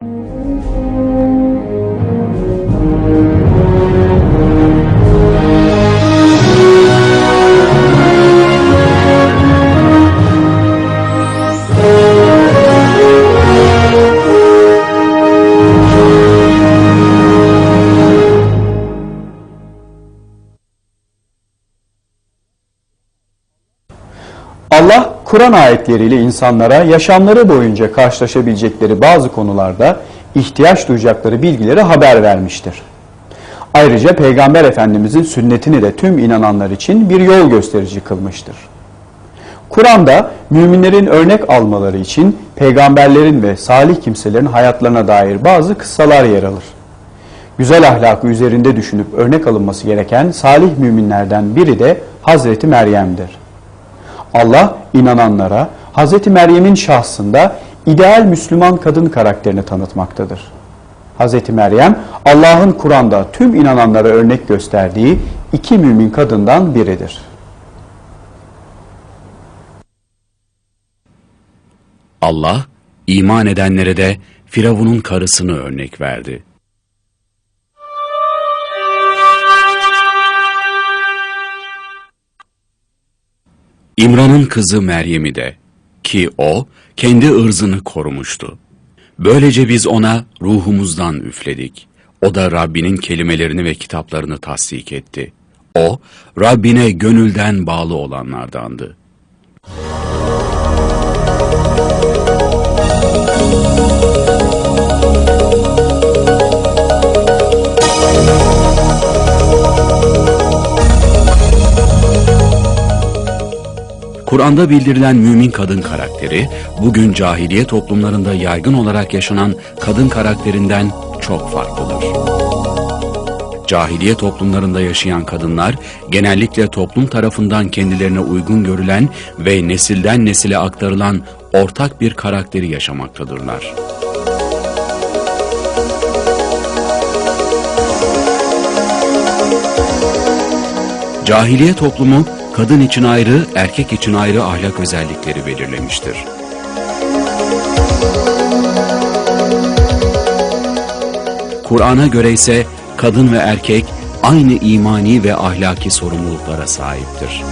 嗯。Allah Kur'an ayetleriyle insanlara yaşamları boyunca karşılaşabilecekleri bazı konularda ihtiyaç duyacakları bilgileri haber vermiştir. Ayrıca Peygamber Efendimizin sünnetini de tüm inananlar için bir yol gösterici kılmıştır. Kur'an'da müminlerin örnek almaları için peygamberlerin ve salih kimselerin hayatlarına dair bazı kıssalar yer alır. Güzel ahlakı üzerinde düşünüp örnek alınması gereken salih müminlerden biri de Hazreti Meryem'dir. Allah inananlara Hz. Meryem'in şahsında ideal Müslüman kadın karakterini tanıtmaktadır. Hz. Meryem Allah'ın Kur'an'da tüm inananlara örnek gösterdiği iki mümin kadından biridir. Allah iman edenlere de Firavun'un karısını örnek verdi. İmran'ın kızı Meryem'i de ki o kendi ırzını korumuştu. Böylece biz ona ruhumuzdan üfledik. O da Rabbinin kelimelerini ve kitaplarını tasdik etti. O, Rabbine gönülden bağlı olanlardandı. Kur'an'da bildirilen mümin kadın karakteri, bugün cahiliye toplumlarında yaygın olarak yaşanan kadın karakterinden çok farklıdır. Cahiliye toplumlarında yaşayan kadınlar, genellikle toplum tarafından kendilerine uygun görülen ve nesilden nesile aktarılan ortak bir karakteri yaşamaktadırlar. Cahiliye toplumu kadın için ayrı, erkek için ayrı ahlak özellikleri belirlemiştir. Kur'an'a göre ise kadın ve erkek aynı imani ve ahlaki sorumluluklara sahiptir.